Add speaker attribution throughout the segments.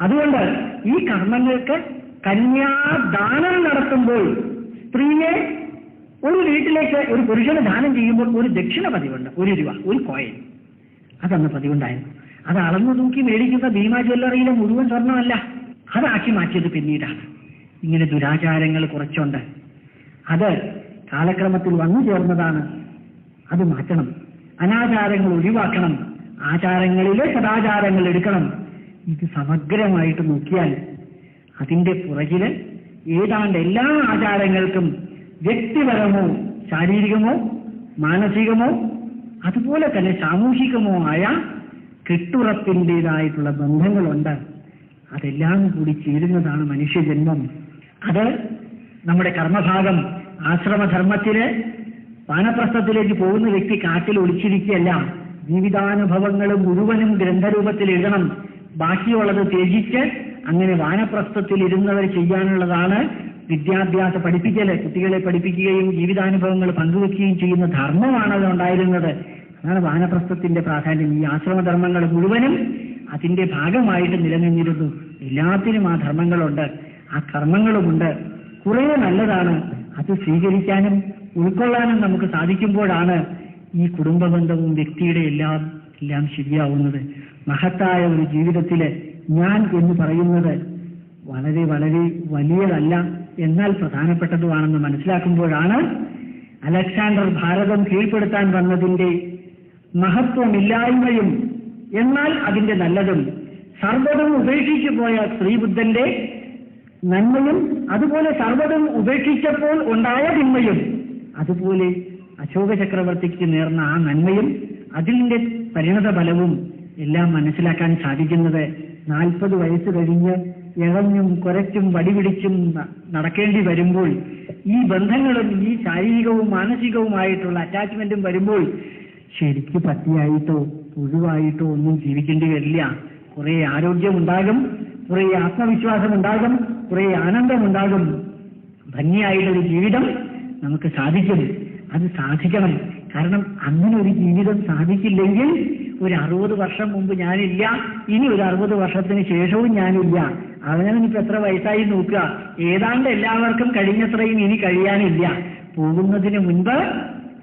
Speaker 1: അതുകൊണ്ട് ഈ കർമ്മങ്ങൾക്ക് കന്യാദാനം നടത്തുമ്പോൾ സ്ത്രീയെ ഒരു വീട്ടിലേക്ക് ഒരു പുരുഷന് ദാനം ചെയ്യുമ്പോൾ ഒരു ദക്ഷിണ പതിവുണ്ട് ഒരു രൂപ ഒരു കോയൻ. അതന്ന് പതിവുണ്ടായിരുന്നു. അത് അളന്നു തൂക്കി മേടിക്കുന്ന ഭീമാ ജ്വല്ലറിയിലെ മുഴുവൻ സ്വർണമല്ല. അതാക്കി മാറ്റിയത് പിന്നീടാണ്. ഇങ്ങനെ ദുരാചാരങ്ങൾ കുറച്ചുണ്ട്. അത് കാലക്രമത്തിൽ വന്നു ചേർന്നതാണ്. അത് മാറ്റണം. അനാചാരങ്ങൾ ഒഴിവാക്കണം. ആചാരങ്ങളിലെ സദാചാരങ്ങൾ എടുക്കണം. ഇത് സമഗ്രമായിട്ട് നോക്കിയാൽ അതിന്റെ പുറകിൽ ഏതാണ്ട് എല്ലാ ആചാരങ്ങൾക്കും വ്യക്തിപരമോ ശാരീരികമോ മാനസികമോ അതുപോലെ തന്നെ സാമൂഹികമോ ആയ കെട്ടുറപ്പിന്റെതായിട്ടുള്ള ബന്ധങ്ങളുണ്ട്. അതെല്ലാം കൂടി ചേരുന്നതാണ് മനുഷ്യജന്മം. അത് നമ്മുടെ കർമ്മഭാഗം ആശ്രമധർമ്മത്തിൽ വാനപ്രസ്ഥത്തിലേക്ക് പോകുന്ന വ്യക്തി കാട്ടിൽ ഒളിച്ചിരിക്കുകയല്ല. ജീവിതാനുഭവങ്ങൾ മുഴുവനും ഗ്രന്ഥരൂപത്തിൽ എഴുതണം. ബാക്കിയുള്ളത് ത്യജിച്ച് അങ്ങനെ വാനപ്രസ്ഥത്തിൽ ഇരുന്നവർ ചെയ്യാനുള്ളതാണ് വിദ്യാഭ്യാസ പഠിപ്പിക്കൽ. കുട്ടികളെ പഠിപ്പിക്കുകയും ജീവിതാനുഭവങ്ങൾ പങ്കുവെക്കുകയും ചെയ്യുന്ന ധർമ്മമാണ് അത് ഉണ്ടായിരുന്നത് അതാണ് വാനപ്രസ്ഥത്തിന്റെ പ്രാധാന്യം. ഈ ആശ്രമധർമ്മങ്ങൾ മുഴുവനും അതിന്റെ ഭാഗമായിട്ട് നിലനിന്നിരുന്നു. എല്ലാത്തിനും ആ ധർമ്മങ്ങളുണ്ട് ആ കർമ്മങ്ങളുമുണ്ട്. കുറേ നല്ലതാണ്. അത് സ്വീകരിക്കാനും ഉൾക്കൊള്ളാനും നമുക്ക് സാധിക്കുമ്പോഴാണ് ഈ കുടുംബബന്ധവും വ്യക്തിയുടെ എല്ലാം എല്ലാം ശരിയാവുന്നത്. മഹത്തായ ഒരു ജീവിതത്തിലെ ഞാൻ എന്ന് പറയുന്നത് വളരെ വളരെ വലിയതല്ല എന്നാൽ പ്രധാനപ്പെട്ടതുമാണെന്ന് മനസ്സിലാക്കുമ്പോഴാണ് അലക്സാണ്ടർ ഭാരതം കീഴ്പ്പെടുത്താൻ വന്നതിന്റെ മഹത്വമില്ലായ്മയും എന്നാൽ അതിന്റെ നല്ലതും. സർവതും ഉപേക്ഷിച്ചു പോയ ശ്രീബുദ്ധന്റെ നന്മയും അതുപോലെ സർവതും ഉപേക്ഷിച്ചപ്പോൾ ഉണ്ടായ തിന്മയും അതുപോലെ അശോക ചക്രവർത്തിക്ക് നേർന്ന ആ നന്മയും അതിന്റെ പരിണത ഫലവും എല്ലാം മനസ്സിലാക്കാൻ സാധിക്കുന്നത് നാൽപ്പത് വയസ്സ് കഴിഞ്ഞ് ഇഴഞ്ഞും കുരച്ചും വടിപിടിച്ചും നടക്കേണ്ടി വരുമ്പോൾ ഈ ബന്ധങ്ങളും ഈ ശാരീരികവും മാനസികവുമായിട്ടുള്ള അറ്റാച്ച്മെന്റും വരുമ്പോൾ ശരിക്ക് പട്ടിയായിട്ടോ പുഴുവായിട്ടോ ഒന്നും ജീവിക്കേണ്ടി വരില്ല. കുറെ ആരോഗ്യമുണ്ടാകും കുറെ ആത്മവിശ്വാസമുണ്ടാകും കുറെ ആനന്ദമുണ്ടാകും. ഭംഗിയായിട്ടൊരു ജീവിതം നമുക്ക് സാധിക്കും. അത് സാധിക്കണം. കാരണം അങ്ങനെ ഒരു ജീവിതം സാധിക്കില്ലെങ്കിൽ ഒരു അറുപത് വർഷം മുമ്പ് ഞാനില്ല ഇനി ഒരു അറുപത് വർഷത്തിന് ശേഷവും ഞാനില്ല. അവനവനിപ്പോ എത്ര വയസ്സായി നോക്കുക? ഏതാണ്ട് എല്ലാവർക്കും കഴിഞ്ഞത്രയും ഇനി കഴിയാനില്ല. പോകുന്നതിന് മുൻപ്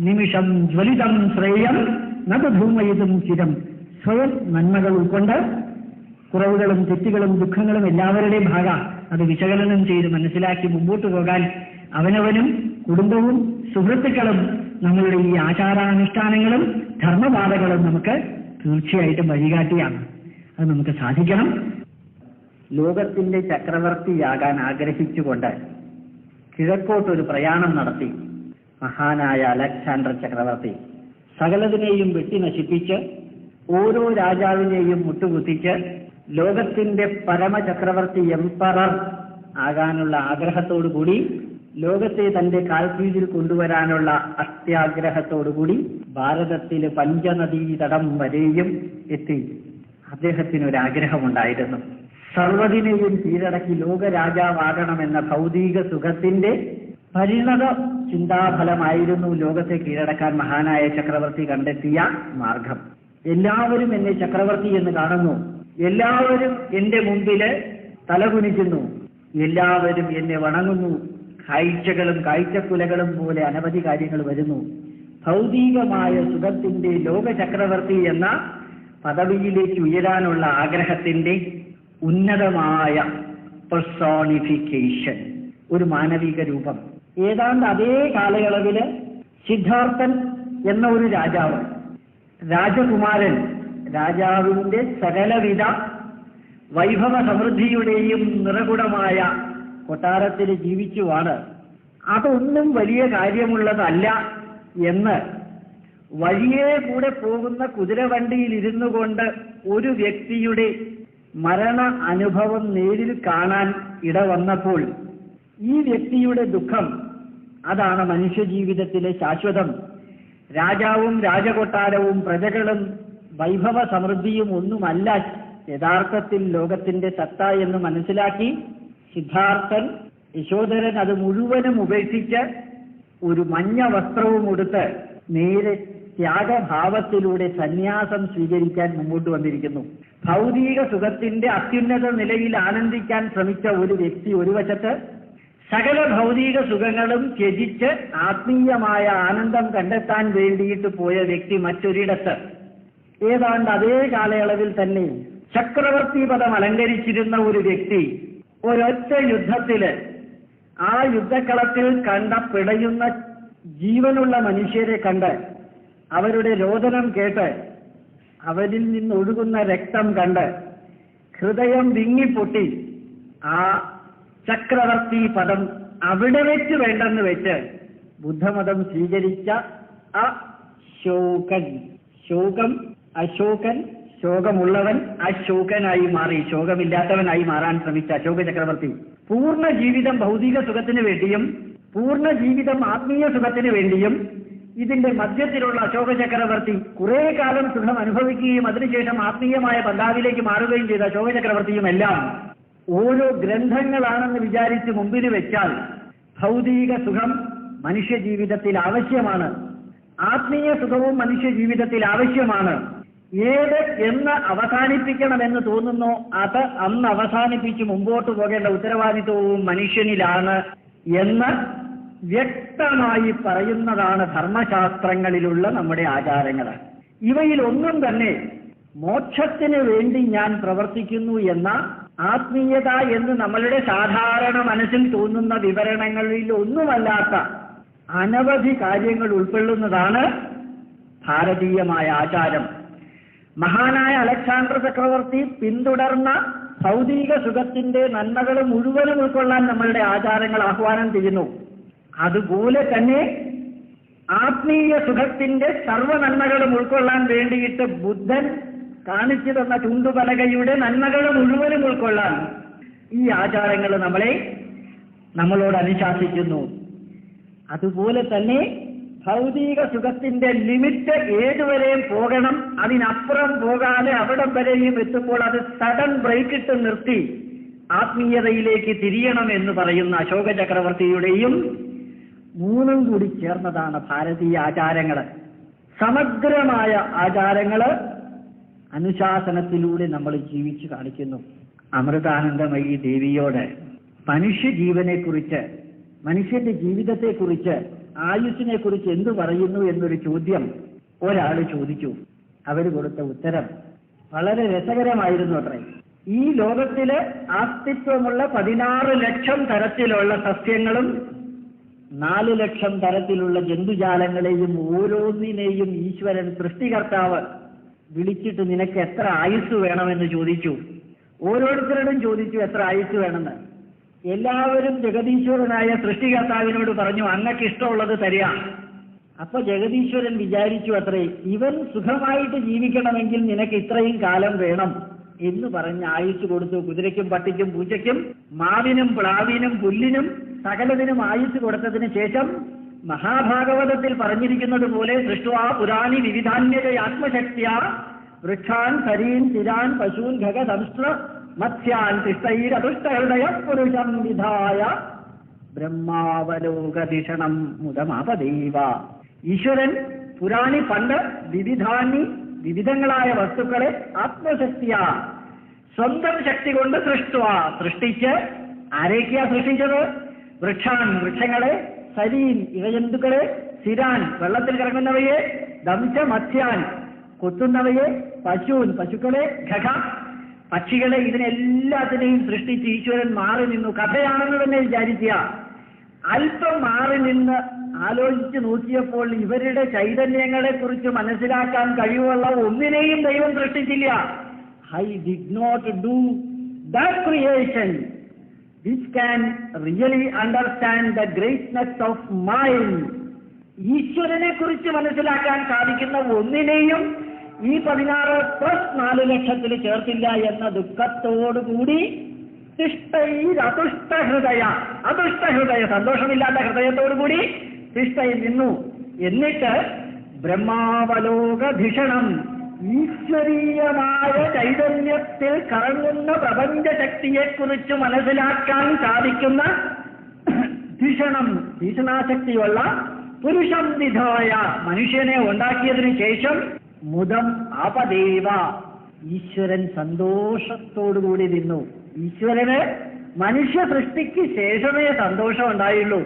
Speaker 1: നിമിഷം ജ്വലിതം ശ്രേയം നതധൂമയിതും ചിരം. സ്വയം നന്മകൾ ഉൾക്കൊണ്ട് കുറവുകളും തെറ്റുകളും ദുഃഖങ്ങളും എല്ലാവരുടെയും ഭാഗ. അത് വിശകലനം ചെയ്ത് മനസ്സിലാക്കി മുമ്പോട്ട് പോകാൻ അവനവനും കുടുംബവും സുഹൃത്തുക്കളും നമ്മളുടെ ഈ ആചാരാനുഷ്ഠാനങ്ങളും ധർമ്മപാതകളും നമുക്ക് തീർച്ചയായിട്ടും വഴികാട്ടിയാണ്. അത് നമുക്ക് സാധിക്കണം. ലോകത്തിന്റെ ചക്രവർത്തിയാകാൻ ആഗ്രഹിച്ചുകൊണ്ട് കിഴക്കോട്ടൊരു പ്രയാണം നടത്തി. മഹാനായ അലക്സാണ്ടർ ചക്രവർത്തി സകലതിനെയും വെട്ടി നശിപ്പിച്ച് ഓരോ രാജാവിനെയും മുട്ടുകുത്തിച്ച് ലോകത്തിന്റെ പരമചക്രവർത്തി എംപറർ ആകാനുള്ള ആഗ്രഹത്തോടുകൂടി ലോകത്തെ തന്റെ കാൽക്കീഴിൽ കൊണ്ടുവരാനുള്ള അത്യാഗ്രഹത്തോടുകൂടി ഭാരതത്തിലെ പഞ്ചനദീ തടം വരെയും എത്തി. അദ്ദേഹത്തിന് ഒരു ആഗ്രഹമുണ്ടായിരുന്നു സർവദിനെയും കീഴടക്കി ലോകരാജാവാകണമെന്ന ഭൗതിക സുഖത്തിന്റെ പരിണത ചിന്താഫലമായിരുന്നു ലോകത്തെ കീഴടക്കാൻ മഹാനായ ചക്രവർത്തി കണ്ടെത്തിയ മാർഗം. എല്ലാവരും എന്നെ ചക്രവർത്തി എന്ന് കാണുന്നു. എല്ലാവരും എന്റെ മുമ്പിൽ തലകുനിക്കുന്നു. എല്ലാവരും എന്നെ വണങ്ങുന്നു. കാഴ്ചകളും കാഴ്ചക്കുലകളും പോലെ അനവധി കാര്യങ്ങൾ വരുന്നു. ഭൗതികമായ സുഖത്തിന്റെ ലോക ചക്രവർത്തി എന്ന പദവിയിലേക്ക് ഉയരാനുള്ള ആഗ്രഹത്തിന്റെ ഉന്നതമായ പെർസോണിഫിക്കേഷൻ ഒരു മാനവിക രൂപം. ഏതാണ്ട് അതേ കാലയളവിൽ സിദ്ധാർത്ഥൻ എന്ന ഒരു രാജാവ് രാജകുമാരൻ രാജാവിന്റെ സകലവിധ വൈഭവ സമൃദ്ധിയുടെയും നിറകുടമായ കൊട്ടാരത്തിൽ ജീവിച്ചുവാണ്. അതൊന്നും വലിയ കാര്യമുള്ളതല്ല എന്ന് വഴിയെ കൂടെ പോകുന്ന കുതിരവണ്ടിയിൽ ഇരുന്നു കൊണ്ട് ഒരു വ്യക്തിയുടെ മരണ അനുഭവം നേരിൽ കാണാൻ ഇടവന്നപ്പോൾ ഈ വ്യക്തിയുടെ ദുഃഖം അതാണ് മനുഷ്യജീവിതത്തിലെ ശാശ്വതം. രാജാവും രാജകൊട്ടാരവും പ്രജകളും വൈഭവ സമൃദ്ധിയും ഒന്നുമല്ല യഥാർത്ഥത്തിൽ ലോകത്തിന്റെ സത്ത എന്ന് മനസ്സിലാക്കി സിദ്ധാർത്ഥൻ യശോധരൻ അത് മുഴുവനും ഉപേക്ഷിച്ച് ഒരു മഞ്ഞ വസ്ത്രവും ഉടുത്ത് നേരെ ത്യാഗഭാവത്തിലൂടെ സന്യാസം സ്വീകരിക്കാൻ മുമ്പോട്ട് വന്നിരിക്കുന്നു. ഭൗതിക സുഖത്തിന്റെ അത്യുന്നത നിലയിൽ ആനന്ദിക്കാൻ ശ്രമിച്ച ഒരു വ്യക്തി ഒരു വശത്ത് സകല ഭൗതിക സുഖങ്ങളും ത്യജിച്ച് ആത്മീയമായ ആനന്ദം കണ്ടെത്താൻ വേണ്ടിയിട്ട് പോയ വ്യക്തി മറ്റൊരിടത്ത്. ഏതാണ്ട് അതേ കാലയളവിൽ തന്നെ ചക്രവർത്തി പദം അലങ്കരിച്ചിരുന്ന ഒരു വ്യക്തി ഒരൊറ്റ യുദ്ധത്തിൽ ആ യുദ്ധക്കളത്തിൽ കണ്ട പിടയുന്ന ജീവനുള്ള മനുഷ്യരെ കണ്ട് അവരുടെ രോദനം കേട്ട് അവരിൽ നിന്നൊഴുകുന്ന രക്തം കണ്ട് ഹൃദയം വിങ്ങിപ്പൊട്ടി ആ ചക്രവർത്തി പദം അവിടെ വെച്ച് വേണ്ടെന്ന് വെച്ച് ബുദ്ധമതം സ്വീകരിച്ച അശോകൻ. ശോകം അശോകൻ ശോകമുള്ളവൻ അശോകനായി മാറി ശോകമില്ലാത്തവനായി മാറാൻ ശ്രമിച്ച അശോക ചക്രവർത്തി. പൂർണ ജീവിതം ഭൗതിക സുഖത്തിന് വേണ്ടിയും പൂർണ ജീവിതം ആത്മീയ സുഖത്തിന് വേണ്ടിയും ഇതിന്റെ മധ്യത്തിലുള്ള അശോക ചക്രവർത്തി കുറെ കാലം സുഖം അനുഭവിക്കുകയും അതിനുശേഷം ആത്മീയമായ ബന്ധാവിലേക്ക് മാറുകയും ചെയ്ത അശോക ചക്രവർത്തിയും എല്ലാം ഓരോ ഗ്രന്ഥങ്ങളാണെന്ന് വിചാരിച്ച് മുമ്പിൽ വെച്ചാൽ ഭൗതിക സുഖം മനുഷ്യ ജീവിതത്തിൽ ആവശ്യമാണ്. ആത്മീയ സുഖവും മനുഷ്യ ജീവിതത്തിൽ ആവശ്യമാണ്. ഏത് എന്ന് അവസാനിപ്പിക്കണമെന്ന് തോന്നുന്നു അത് അന്ന് അവസാനിപ്പിച്ച് മുമ്പോട്ട് പോകേണ്ട ഉത്തരവാദിത്വവും മനുഷ്യനിലാണ് എന്ന് വ്യക്തമായി പറയുന്നതാണ് ധർമ്മശാസ്ത്രങ്ങളിലുള്ള നമ്മുടെ ആചാരങ്ങൾ. ഇവയിൽ ഒന്നും തന്നെ മോക്ഷത്തിന് വേണ്ടി ഞാൻ പ്രവർത്തിക്കുന്നു എന്ന ആത്മീയത എന്ന് നമ്മളുടെ സാധാരണ മനസ്സിൽ തോന്നുന്ന വിവരണങ്ങളിൽ ഒന്നുമല്ലാത്ത അനവധി കാര്യങ്ങൾ ഉൾക്കൊള്ളുന്നതാണ് ഭാരതീയമായ ആചാരം. മഹാനായ അലക്സാണ്ടർ ചക്രവർത്തി പിന്തുടർന്ന ഭൗതിക സുഖത്തിന്റെ നന്മകൾ മുഴുവനും ഉൾക്കൊള്ളാൻ നമ്മളുടെ ആചാരങ്ങൾ ആഹ്വാനം ചെയ്യുന്നു. അതുപോലെ തന്നെ ആത്മീയ സുഖത്തിന്റെ സർവ നന്മകളും ഉൾക്കൊള്ളാൻ വേണ്ടിയിട്ട് ബുദ്ധൻ കാണിച്ചു തന്ന ചുണ്ടുപലകയുടെ നന്മകൾ മുഴുവനും ഉൾക്കൊള്ളാൻ ഈ ആചാരങ്ങൾ നമ്മളെ നമ്മളോട് അനുശാസിക്കുന്നു. അതുപോലെ തന്നെ ഭൗതിക സുഖത്തിന്റെ ലിമിറ്റ് ഏതുവരെയും പോകണം അതിനപ്പുറം പോകാതെ അവിടം വരെയും എത്തുമ്പോൾ അത് സഡൻ ബ്രേക്ക് ഇട്ട് നിർത്തി ആത്മീയതയിലേക്ക് തിരിയണം എന്ന് പറയുന്ന അശോക ചക്രവർത്തിയുടെയും മൂന്നും കൂടി ചേർന്നതാണ് ഭാരതീയ ആചാരങ്ങൾ സമഗ്രമായ ആചാരങ്ങൾ അനുശാസനത്തിലൂടെ നമ്മൾ ജീവിച്ചു കാണിക്കുന്നു. അമൃതാനന്ദമയി ദേവിയോട് മനുഷ്യ ജീവനെക്കുറിച്ച് മനുഷ്യന്റെ ജീവിതത്തെക്കുറിച്ച് ആയുസ്സിനെ കുറിച്ച് എന്തു പറയുന്നു എന്നൊരു ചോദ്യം ഒരാൾ ചോദിച്ചു. അവർ കൊടുത്ത ഉത്തരം വളരെ രസകരമായിരുന്നു അത്രേ. ഈ ലോകത്തിലെ അസ്തിത്വമുള്ള പതിനാറ് ലക്ഷം തരത്തിലുള്ള സസ്യങ്ങളും നാല് ലക്ഷം തരത്തിലുള്ള ജന്തുജാലങ്ങളെയും ഓരോന്നിനെയും ഈശ്വരൻ സൃഷ്ടികർത്താവ് വിളിച്ചിട്ട് നിനക്ക് എത്ര ആയുസ് വേണമെന്ന് ചോദിച്ചു. ഓരോരുത്തരോടും ചോദിച്ചു എത്ര ആയുസ് വേണമെന്ന്. എല്ലാവരും ജഗതീശ്വരനായ സൃഷ്ടികർത്താവിനോട് പറഞ്ഞു അങ്ങക്ക് ഇഷ്ടമുള്ളത് തരിക. അപ്പൊ ജഗതീശ്വരൻ വിചാരിച്ചു അത്രേ ഇവൻ സുഖമായിട്ട് ജീവിക്കണമെങ്കിൽ നിനക്ക് ഇത്രയും കാലം വേണം. എന്ന് പറഞ്ഞ് ആയുസ് കൊടുത്തു. കുതിരയ്ക്കും പട്ടിക്കും പൂച്ചയ്ക്കും മാവിനും പ്ലാവിനും പുല്ലിനും സകലതിനും ആയുസ് കൊടുത്തതിന് ശേഷം മഹാഭാഗവതത്തിൽ പറഞ്ഞിരിക്കുന്നത് പോലെ സൃഷ്ടുവാ പുരാണി വിവിധാന്യത ആത്മശക്തിയ വൃക്ഷാൻ കരീൻ ചിരാൻ പശൂൻ ഖഗ സംസ്ട്ര മത്സ്യാൻ തിഷ്ടൈരതുഷ്ടഹൃദയ പുരുഷം വിധായ ബ്രഹ്മാവലോകധിഷണം മുതമാപദൈവ ഈശ്വരൻ പുരാണി പണ്ട് വിവിധാനി വിവിധങ്ങളായ വസ്തുക്കളെ ആത്മശക്തിയ സ്വന്തം ശക്തി കൊണ്ട് സൃഷ്ടുവ. സൃഷ്ടിച്ച് ആരേക്കാ സൃഷ്ടിച്ചത്? വൃക്ഷാൻ വൃക്ഷങ്ങളെ സരീൻ ഇവജന്തുക്കളെ സിരാൻ വെള്ളത്തിൽ കിറങ്ങുന്നവയെ ദംശ മത്സ്യാൻ കൊത്തുന്നവയെ പശുൻ പശുക്കളെ ഖഖ പക്ഷികളെ ഇതിനെല്ലാത്തിനെയും സൃഷ്ടിച്ച് ഈശ്വരൻ മാറി നിന്നു. കഥയാണെന്ന് തന്നെ വിചാരിക്കുക. അല്പം മാറി നിന്ന് ആലോചിച്ച് നോക്കിയപ്പോൾ ഇവരുടെ ചൈതന്യങ്ങളെ കുറിച്ച് മനസ്സിലാക്കാൻ കഴിവുള്ള ഒന്നിനെയും ദൈവം സൃഷ്ടിച്ചില്ല. I did not do that creation which can really understand the greatness of mind ഈശ്വരനെ കുറിച്ച് മനസ്സിലാക്കാൻ സാധിക്കുന്ന ഒന്നിനെയും ഈ പതിനാറ് പ്ലസ് നാല് ലക്ഷത്തിൽ ചേർത്തില്ല എന്ന ദുഃഖത്തോടുകൂടി അതുഷ്ട അതുഷ്ടഹൃദയ സന്തോഷമില്ലാത്ത ഹൃദയത്തോടുകൂടി തിഷ്ടയിൽ നിന്നു. എന്നിട്ട് ബ്രഹ്മാവലോകധിഷണം ഈശ്വരീയമായ ചൈതന്യത്തിൽ കറങ്ങുന്ന പ്രപഞ്ച ശക്തിയെക്കുറിച്ച് മനസ്സിലാക്കാൻ സാധിക്കുന്ന ഭീഷണം ഭീഷണാശക്തിയുള്ള പുരുഷം വിധായ മനുഷ്യനെ ഉണ്ടാക്കിയതിനു ശേഷം മുതം അപദേവ. ഈശ്വരൻ സന്തോഷത്തോടുകൂടി നിന്നു. ഈശ്വരന് മനുഷ്യ സൃഷ്ടിക്ക് ശേഷമേ സന്തോഷം ഉണ്ടായുള്ളൂ.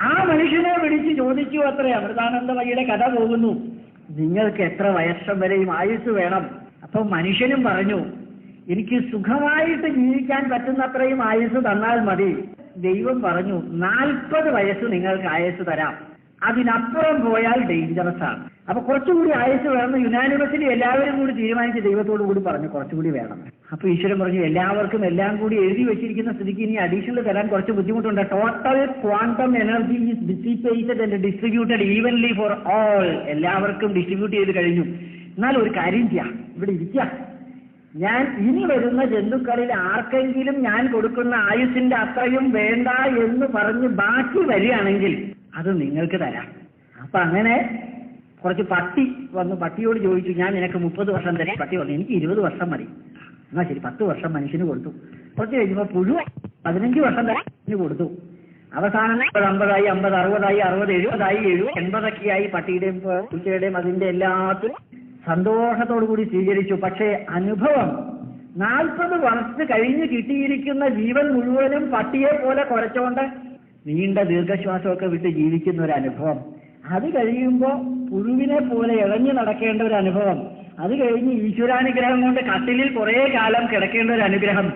Speaker 1: ആ മനുഷ്യനെ വിളിച്ച് ചോദിച്ചു അത്രേ. അമൃതാനന്ദമയ്യയുടെ കഥ പോകുന്നു. നിങ്ങൾക്ക് എത്ര വയസ്സം വരെയും ആയുസ് വേണം. അപ്പൊ മനുഷ്യനും പറഞ്ഞു എനിക്ക് സുഖമായിട്ട് ജീവിക്കാൻ പറ്റുന്നത്രയും ആയുസ് തന്നാൽ മതി. ദൈവം പറഞ്ഞു നാൽപ്പത് വയസ്സ് നിങ്ങൾക്ക് ആയുസ് തരാം. അതിനപ്പുറം പോയാൽ ഡേഞ്ചറസ് ആണ്. അപ്പൊ കുറച്ചുകൂടി ആയുസ് വേണം യുനാനിമസിൽ എല്ലാവരും കൂടി തീരുമാനിച്ച് ദൈവത്തോടു കൂടി പറഞ്ഞു കുറച്ചുകൂടി വേണം. അപ്പൊ ഈശ്വരൻ പറഞ്ഞു എല്ലാവർക്കും എല്ലാം കൂടി എഴുതി വെച്ചിരിക്കുന്ന സ്ഥിതിക്ക് ഇനി അഡീഷണൽ തരാൻ കുറച്ച് ബുദ്ധിമുട്ടുണ്ട്. Total quantum energy is dissipated and distributed evenly for all എല്ലാവർക്കും ഡിസ്ട്രിബ്യൂട്ട് ചെയ്ത് കഴിഞ്ഞു. എന്നാൽ ഒരു കാര്യം ചെയ്യാം. ഇവിടെ ഇരിക്കാം ഞാൻ ഇനി വരുന്ന ജന്തുക്കളിൽ ആർക്കെങ്കിലും ഞാൻ കൊടുക്കുന്ന ആയുസിന്റെ അത്രയും വേണ്ട എന്ന് പറഞ്ഞ് ബാക്കി വരികയാണെങ്കിൽ അത് നിങ്ങൾക്ക് തരാം. അപ്പൊ അങ്ങനെ കുറച്ച് പട്ടി വന്നു. പട്ടിയോട് ചോദിച്ചു ഞാൻ നിനക്ക് മുപ്പത് വർഷം തരാം. പട്ടി പറഞ്ഞു എനിക്ക് ഇരുപത് വർഷം മതി. എന്നാ ശരി പത്ത് വർഷം മനുഷ്യന് കൊടുത്തു. കുറച്ച് കഴിഞ്ഞപ്പോ പുഴു പതിനഞ്ച് വർഷം തരാൻ കൊടുത്തു. അവസാനം അമ്പതായി അമ്പത് അറുപതായി അറുപത് എഴുപതായി എഴുപത് എൺപതൊക്കെയായി പട്ടിയുടെയും കുട്ടിയുടെയും അതിന്റെ എല്ലാത്തിനും സന്തോഷത്തോടു കൂടി സ്വീകരിച്ചു. പക്ഷേ അനുഭവം നാൽപ്പത് വർഷം കഴിഞ്ഞ് കിട്ടിയിരിക്കുന്ന ജീവൻ മുഴുവനും പട്ടിയെ പോലെ കുറച്ചുകൊണ്ട് നീണ്ട ദീർഘശ്വാസമൊക്കെ വിട്ട് ജീവിക്കുന്ന ഒരു അനുഭവം. അത് കഴിയുമ്പോൾ പുഴുവിനെ പോലെ ഇഴഞ്ഞു നടക്കേണ്ട ഒരു അനുഭവം. അത് കഴിഞ്ഞ് ഈശ്വരാനുഗ്രഹം കൊണ്ട് കട്ടിലിൽ കുറേ കാലം കിടക്കേണ്ട ഒരു അനുഗ്രഹം.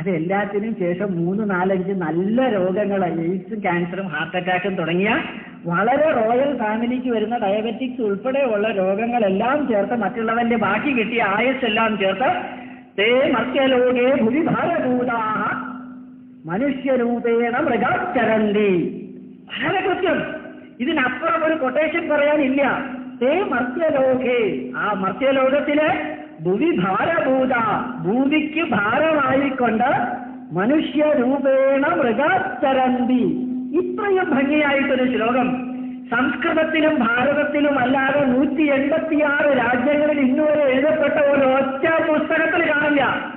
Speaker 1: അതെല്ലാത്തിനും ശേഷം മൂന്ന് നാലഞ്ച് നല്ല രോഗങ്ങൾ എയ്ഡ്സും ക്യാൻസറും ഹാർട്ട് അറ്റാക്കും തുടങ്ങിയ വളരെ റോയൽ ഫാമിലിക്ക് വരുന്ന ഡയബറ്റിക്സ് ഉൾപ്പെടെയുള്ള രോഗങ്ങളെല്ലാം ചേർത്ത് മറ്റുള്ളവന്റെ ബാക്കി കിട്ടിയ ആയുസ് എല്ലാം ചേർത്ത് തേ മർത്യലോകേ ഭുവിഭാരഭൂതാഹ മനുഷ്യരൂപേണ മൃഗാചരന്തി വളരെ കൃത്യം. ഇതിനപ്പുറം ഒരു കൊട്ടേഷൻ പറയാനില്ല. തേ മർത്യലോകേ. ആ മർത്യലോകത്തിലെ ഭൂവി ഭാരഭൂത ഭൂമിക്ക് ഭാരമായിക്കൊണ്ട് മനുഷ്യരൂപേണ മൃഗാചരന്തി ഇത്രയും ഭംഗിയായിട്ടൊരു ശ്ലോകം. സംസ്കൃതത്തിലും ഭാരതത്തിലും അല്ലാതെ നൂറ്റി എൺപത്തിയാറ് രാജ്യങ്ങളിൽ ഇന്നുവരെ എഴുതപ്പെട്ട ഒരു ഒറ്റ പുസ്തകത്തിൽ കാണില്ല.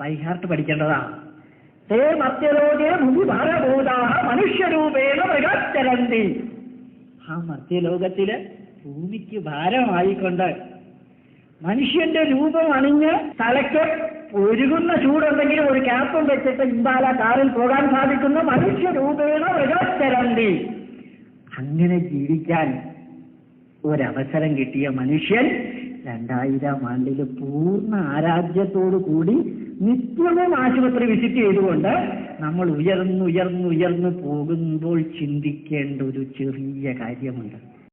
Speaker 1: ബൈഹാർട്ട് പഠിക്കേണ്ടതാണ്. തേ മർത്യലോകേ ഭൂമി ഭാരഭൂതാഹ മനുഷ്യരൂപേണ മൃഗാചരന്തി ആ മർത്യലോകത്തിൽ ഭൂമിക്ക് ഭാരമായിക്കൊണ്ട് മനുഷ്യന്റെ രൂപം അണിഞ്ഞ് തലയ്ക്ക് ഒരുകുന്ന ചൂടുണ്ടെങ്കിലും ഒരു ക്യാപ്പും വെച്ചിട്ട് ഇമ്പാല കാറിൽ പോകാൻ സാധിക്കുന്ന. മനുഷ്യരൂപേണ മൃഗാചരന്തി അങ്ങനെ ജീവിക്കാൻ ഒരവസരം കിട്ടിയ മനുഷ്യൻ രണ്ടായിരം ആണ്ടിൽ പൂർണ ആരാധ്യത്തോടു കൂടി നിത്യവും ആശുപത്രി വിസിറ്റ് ചെയ്തുകൊണ്ട് നമ്മൾ ഉയർന്നുയർന്നുയർന്നു പോകുമ്പോൾ ചിന്തിക്കേണ്ട ഒരു ചെറിയ കാര്യമുണ്ട്.